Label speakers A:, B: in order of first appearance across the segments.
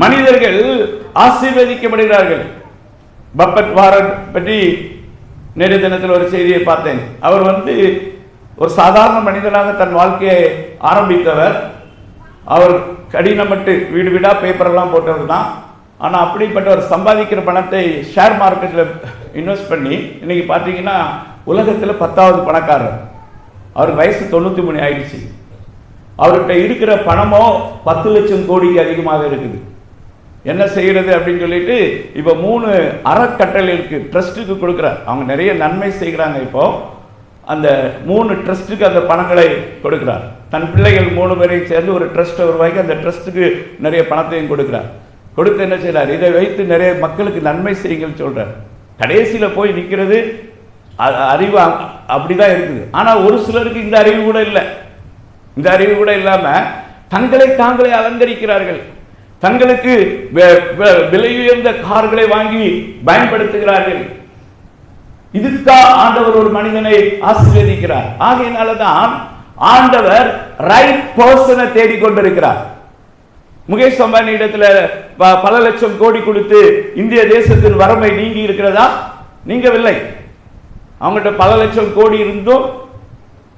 A: மனிதர்கள் ஆசீர்வதிக்கப்படுகிறார்கள். பப்பட் வாரட் பற்றி நேற்று தினத்தில் ஒரு செய்தியை பார்த்தேன். அவர் வந்து ஒரு சாதாரண மனிதனாக தன் வாழ்க்கையை ஆரம்பித்தவர். அவர் கடினப்பட்டு வீடு வீடாக பேப்பர் எல்லாம் போட்டவர் தான். அப்படிப்பட்ட அப்படிப்பட்டவர் சம்பாதிக்கிற பணத்தை ஷேர் மார்க்கெட்டில் இன்வெஸ்ட் பண்ணி இன்னைக்கு பார்த்தீங்கன்னா உலகத்தில் பத்தாவது பணக்காரர். அவருக்கு வயசு தொண்ணூற்றி மூணு ஆயிடுச்சு. அவர்கிட்ட இருக்கிற பணமோ பத்து லட்சம் கோடிக்கு அதிகமாக இருக்குது. என்ன செய்யறது அப்படின்னு சொல்லிட்டு இப்போ மூணு அறக்கட்டளைக்கு ட்ரஸ்ட்டுக்கு கொடுக்குறார். அவங்க நிறைய நன்மை செய்கிறாங்க இப்போ. அந்த மூணு ட்ரஸ்ட்டுக்கு அந்த பணங்களை கொடுக்குறார். தன் பிள்ளைகள் மூணு பேரையும் சேர்ந்து ஒரு ட்ரஸ்ட்டை உருவாக்கி அந்த ட்ரஸ்ட்டுக்கு நிறைய பணத்தையும் கொடுக்குறார். கொடுத்து என்ன செய்கிறார் இதை வைத்து நிறைய மக்களுக்கு நன்மை செய்யுங்கள் சொல்கிறார் கடைசியில் போய் நிற்கிறது அ- அறிவு அப்படி தான் இருக்குது. ஆனால் ஒரு சிலருக்கு இந்த அறிவு கூட இல்லை. இந்த அறிவு கூட இல்லாமல் தங்களை தாங்களே அலங்கரிக்கிறார்கள். தங்களுக்கு வெ- விலை உயர்ந்த கார்களை வாங்கி பயன்படுத்துகிறார்கள். இதுக்கா ஆண்டவர் ஒரு மனிதனை ஆசீர்வதிக்கிறார். ஆகையினாலதான் ஆண்டவர் ரைட் பர்சனை தேடிக்கொண்டிருக்கிறார். முகேஷ் அம்பானி இடத்துல ப- பல லட்சம் கோடி கொடுத்து இந்திய தேசத்தின் வரம்பை நீங்கி இருக்கிறதா? நீங்கவில்லை. அவங்ககிட்ட பல லட்சம் கோடி இருந்தும்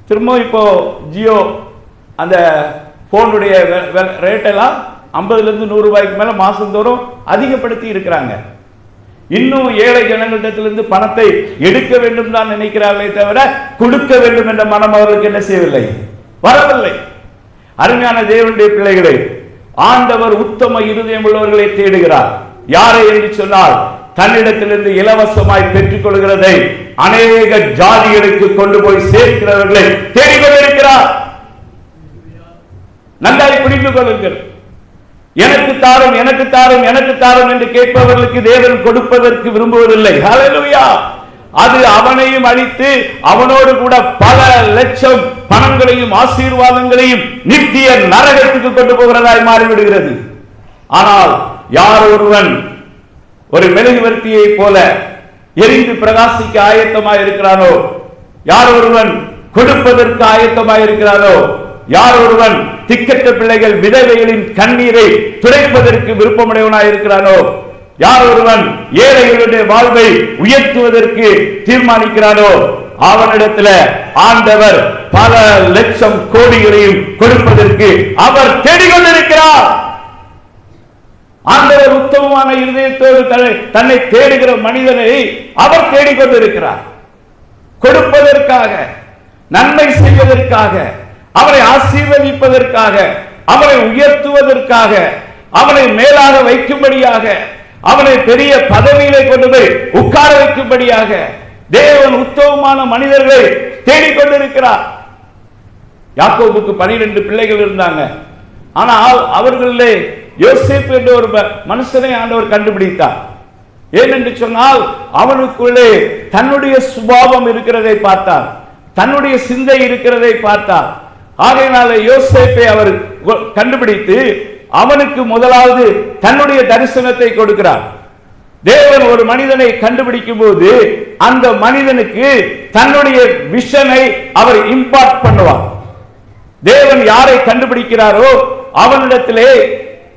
A: திரும்ப இப்போ ஜியோ அந்த போனுடைய ரேட்டெல்லாம் ஐம்பதுலேருந்து நூறுரூபாய்க்கு இருந்து நூறு ரூபாய்க்கு மேல மாசந்தோறும் அதிகப்படுத்தி இருக்கிறாங்க. இன்னும் ஏழை ஜனங்களிடத்திலிருந்து பணத்தை எடுக்க வேண்டும் தான் நினைக்கிறார்களே தவிர கொடுக்க வேண்டும் என்ற மனம் அவர்களுக்கு என்ன செய்யவில்லை? வரவில்லை. அருமையான தேவனுடைய பிள்ளைகளே ஆண்டவர் உத்தம இருதயம் உள்ளவர்களை தேடுகிறார். யாரை என்று சொன்னால் தன்னிடத்திலிருந்து இலவசமாய் பெற்றுக் கொள்கிறதை அநேக ஜாதிகளுக்கு கொண்டு போய் சேர்க்கிறவர்களை தேடிக்கொண்டிருக்கிறார் நன்றாய் புரிந்து கொள்ளுங்கள். எனக்கு தாரும் எனக்கு தாரும் எனக்கு தாரும் என்று கேட்பவர்களுக்கு தேவன் கொடுப்பதற்கு விரும்புவதில்லை. ஹalleluya அது அவனையும் அழித்து அவனோடு கூட பல லட்சம் பணங்களையும் ஆசீர்வாதங்களையும் நித்திய நரகத்துக்கு கொண்டு போகிறதாய் மாறிவிடுகிறது. ஆனால் யார் ஒருவன் ஒரு மெழுகுவர்த்தியை போல எரிந்து பிரகாசிக்க ஆயத்தமாக இருக்கிறானோ யார் ஒருவன் கொடுப்பதற்கு ஆயத்தமாக இருக்கிறானோ யார் ஒருவன் திக்கற்ற பிள்ளைகள் விதவைகளின் கண்ணீரை துடைப்பதற்கு விருப்பமுடையவனாய் இருக்கிறானோ? யார் ஒருவன் ஏழைகளுடைய வாழ்வை உயர்த்துவதற்கு தீர்மானிக்கிறானோ? அவனிடத்துல ஆண்டவர் பல லட்சம் கோடிகளையும் கொடுப்பதற்கு அவர் தேடிக்கொண்டிருக்கிறார். ஆண்டவர் உத்தமமான இருதயத்தோடு தன்னை- தன்னை தேடுகிற மனிதனை அவர் தேடிக்கொண்டிருக்கிறார். கொடுப்பதற்காக நன்மை செய்வதற்காக அவரை ஆசீர்வதிப்பதற்காக அவரை உயர்த்துவதற்காக அவனை மேலாக வைக்கும்படியாக அவனை பெரிய பதவியிலே கொண்டு போய் உட்கார வைக்கும்படியாக தேவன் உத்தமமான மனிதர்களை தேடிக்கொண்டிருக்கிறார் யாக்கோபுக்கு பனிரெண்டு பிள்ளைகள் இருந்தாங்க. ஆனால் அவர்களிலே யோசிப்பு என்ற ஒரு மனுஷனை ஆண்டவர் கண்டுபிடித்தார். ஏனென்று சொன்னால் அவனுக்குள்ளே தன்னுடைய சுபாவம் இருக்கிறதை பார்த்தார். தன்னுடைய சிந்தை இருக்கிறதை பார்த்தார். ஆகையினால யோசேப்பை அவர் கண்டுபிடித்து அவனுக்கு முதலாவது தன்னுடைய தரிசனத்தை கொடுக்கிறார். தேவன் ஒரு மனிதனை கண்டுபிடிக்கும் போது அந்த மனிதனுக்கு தன்னுடைய விஷனை அவர் இம்பார்ட் பண்ணுவார். தேவன் யாரை கண்டுபிடிக்கிறாரோ அவனிடத்திலே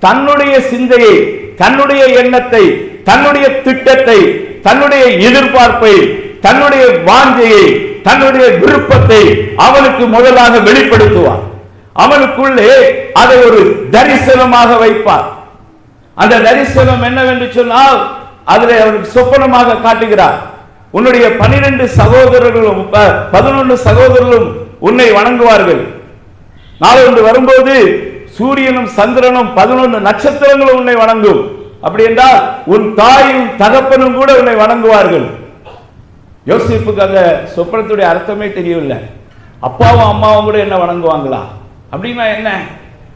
A: தன்னுடைய சிந்தையை தன்னுடைய எண்ணத்தை தன்னுடைய திட்டத்தை தன்னுடைய எதிர்பார்ப்பை தன்னுடைய வாஞ்சையை தன்னுடைய விருப்பத்தை அவனுக்கு முதலாக வெளிப்படுத்துவார் அவனுக்குள்ளே அதை ஒரு தரிசனமாக வைப்பார் அந்த தரிசனம் என்னவென்று சொன்னால் அதில் அவனுக்கு சொப்பனமாக காட்டுகிறார். உன்னுடைய பனிரெண்டு சகோதரர்களும் ப- பதினொன்று சகோதரர்களும் உன்னை வணங்குவார்கள். நாளை வரும்போது சூரியனும் சந்திரனும் பதினொன்று நட்சத்திரங்களும் உன்னை வணங்கும். அப்படி என்றால் உன் தாயும் தகப்பனும் கூட உன்னை வணங்குவார்கள். யோசிப்புக்கு அந்த சொப்பனத்துடைய அர்த்தமே தெரியவில்லை. அப்பாவும் அம்மாவும் கூட என்ன வணங்குவாங்களா? அப்படின்னா என்ன?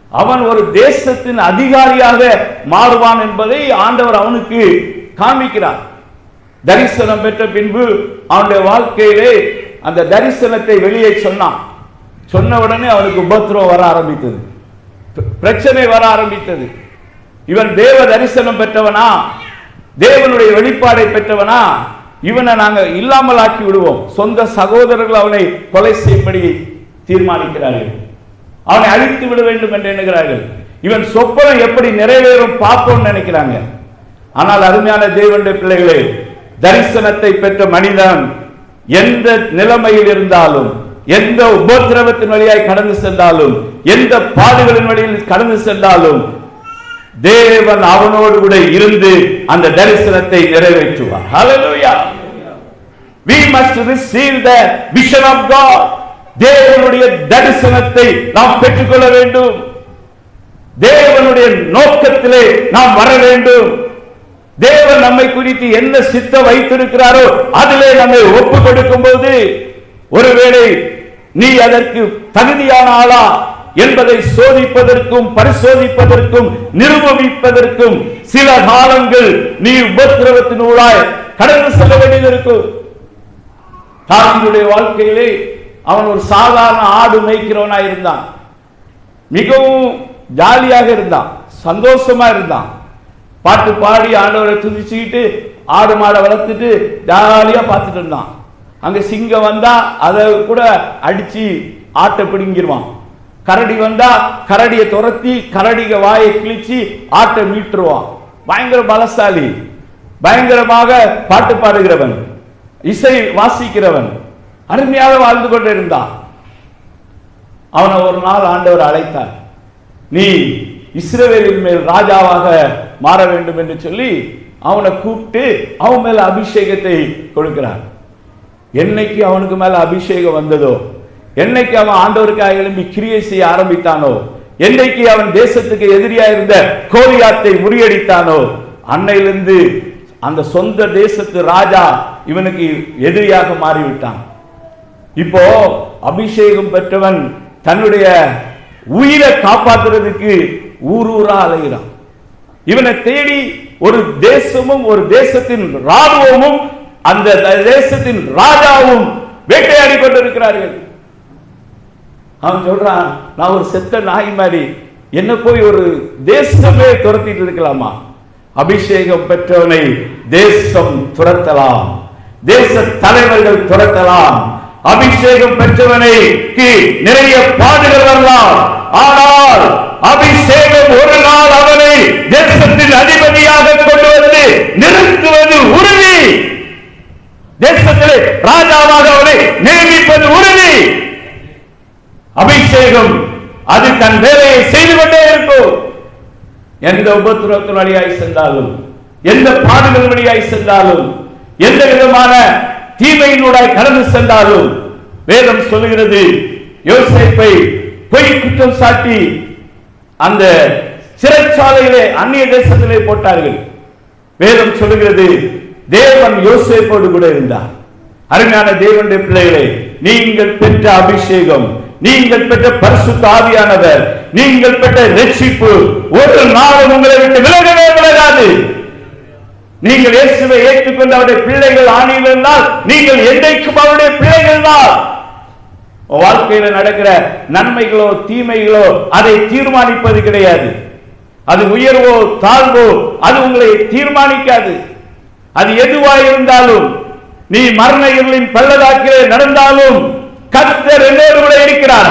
A: அவன் ஒரு தேசத்தின் அதிகாரியாக மாறுவான் என்பதை ஆண்டவர் அவனுக்கு காண்பிக்கிறார். தரிசனம் பெற்ற பின்பு அவனுடைய வாழ்க்கையிலே அந்த தரிசனத்தை வெளியே சொன்னான். சொன்ன உடனே அவனுக்கு உபத்திரம் வர ஆரம்பித்தது. பிரச்சனை வர ஆரம்பித்தது. இவன் தேவ தரிசனம் பெற்றவனா? தேவனுடைய வெளிப்பாடை பெற்றவனா? இவனை நாங்க இல்லாமல் ஆக்கி விடுவோம். சொந்த சகோதரர்கள் அவனை கொலை செய்யும்படி தீர்மானிக்கிறார்கள். அவனை அழித்து விட வேண்டும் என்று எண்ணுகிறார்கள். இவன் சொப்பனம் எப்படி நிறைவேறும் பார்ப்போம்னு நினைக்கிறாங்க. ஆனால் அருமையான தேவனுடைய பிள்ளைகளே தரிசனத்தை பெற்ற மனிதன் எந்த நிலைமையில் இருந்தாலும் எந்த உபத்திரவத்தின் வழியாய் கடந்து சென்றாலும் எந்த பாடுகளின் வழியில் கடந்து சென்றாலும் தேவன் அவனோடு கூட இருந்து அந்த தரிசனத்தை நிறைவேற்றுவார். ஹalleluya we must receive the vision of god. தேவனுடைய தரிசனத்தை நாம் பெற்றுக்கொள்ள வேண்டும். தேவனுடைய நோக்கத்திலே நாம் வர வேண்டும். தேவன் நம்மை குறித்து என்ன சித்த வைத்திருக்கிறாரோ அதிலே நம்மை ஒப்பு கொடுக்கும் போது ஒருவேளை நீ அதற்கு தகுதியான ஆளா என்பதை சோதிப்பதற்கும் பரிசோதிப்பதற்கும் நிரூபிப்பதற்கும் சில காலங்கள் நீ உபத்திரவத்தினூடாய் கடந்து செல்ல வேண்டியது இருக்கும். தாவீதுடைய வாழ்க்கையிலே அவன் ஒரு சாதாரண ஆடு மேய்க்கிறவனா இருந்தான். மிகவும் ஜாலியாக இருந்தான். சந்தோஷமா இருந்தான். பாட்டு பாடி ஆண்டவரை துதிச்சுக்கிட்டு ஆடு மாடை வளர்த்துட்டு ஜாலியாக பார்த்துட்டு இருந்தான். அங்கே சிங்கம் வந்தா அதை கூட அடிச்சு ஆட்டை பிடுங்கிடுவான் கரடி வந்தா கரடியை துரத்தி கரடிக வாயை கிழிச்சு ஆட்டை மீட்டுருவான். பயங்கர பலசாலி. பயங்கரமாக பாட்டு பாடுகிறவன். இசை வாசிக்கிறவன் அருமையாக வாழ்ந்து கொண்டிருந்தான். அவனை ஒரு நாள் ஆண்டவர் அழைத்தார். நீ இஸ்ரவேலின் மேல் ராஜாவாக மாற வேண்டும் என்று சொல்லி அவனை கூப்பிட்டு அவன் மேல அபிஷேகத்தை கொடுக்கிறார். என்னைக்கு அவனுக்கு மேல அபிஷேகம் வந்ததோ என்னைக்கு அவன் ஆண்டவருக்காக எழும்பி கிரியை செய்ய ஆரம்பித்தானோ என்னைக்கு அவன் தேசத்துக்கு எதிரியா இருந்த கோலியாத்தை முறியடித்தானோ அன்னையிலிருந்து அந்த சொந்த தேசத்து ராஜா இவனுக்கு எதிரியாக மாறிவிட்டான். இப்போ அபிஷேகம் பெற்றவன் தன்னுடைய உயிரை காப்பாத்துறதுக்கு ஊர் ஊரா அலைகிறான் இவனை தேடி ஒரு தேசமும் ஒரு தேசத்தின் ராணுவமும் அந்த தேசத்தின் ராஜாவும் வேட்டையாடி கொண்டிருக்கிறார்கள். அவன் சொல்றான் நான் ஒரு செத்த நாய் மாதிரி என்ன போய் ஒரு தேசமே துரத்திட்டு இருக்கலாமா? அபிஷேகம் பெற்றவனை தேசம் துரத்தலாம். தேச தலைவர்கள் துரத்தலாம். அபிஷேகம் பெற்றவனை நிறைய பாடுகள் வரலாம். ஆனால் அபிஷேகம் ஒரு நாள் அவனை தேசத்தின் அதிபதியாக கொண்டு வந்து நிறுத்துவது உறுதி. தேசத்திலே ராஜாவாக அவனை நியமிப்பது உறுதி. அபிஷேகம் அது தன் வேலையை செய்து கொண்டே இருக்கும். எந்த உபத்திரத்தின் வழியாய் சென்றாலும் எந்த பாடுகள் வழியாய் சென்றாலும் எந்த விதமான தீமையினூடாய் கடந்து சென்றாலும் வேதம் சொல்லுகிறது யோசிப்பை பொய் குற்றம் சாட்டி அந்த சிறைச்சாலையிலே அந்நிய தேசத்திலே போட்டார்கள். வேதம் சொல்லுகிறது தேவன் யோசிப்போடு கூட இருந்தார். அருமையான தேவனுடைய பிள்ளைகளை நீங்கள் பெற்ற அபிஷேகம் நீங்கள் பெற்ற பரிசு தாவியானவர் நீங்கள் பெற்ற ரட்சிப்பு ஒரு நாளும் உங்களை விட்டு விலகவே விலகாது. நீங்கள் இயேசுவை ஏற்றுக்கொண்டு அவருடைய பிள்ளைகள் ஆணையில் இருந்தால் நீங்கள் என்றைக்கும் அவருடைய பிள்ளைகள் தான். வாழ்க்கையில நடக்கிற நன்மைகளோ தீமைகளோ அதை தீர்மானிப்பது கிடையாது. அது உயர்வோ தாழ்வோ அது உங்களை தீர்மானிக்காது. அது எதுவாய் இருந்தாலும் நீ மரண இருளின் பள்ளதாக்கிலே நடந்தாலும் கத்தர் என்னோடு கூட இருக்கிறார்.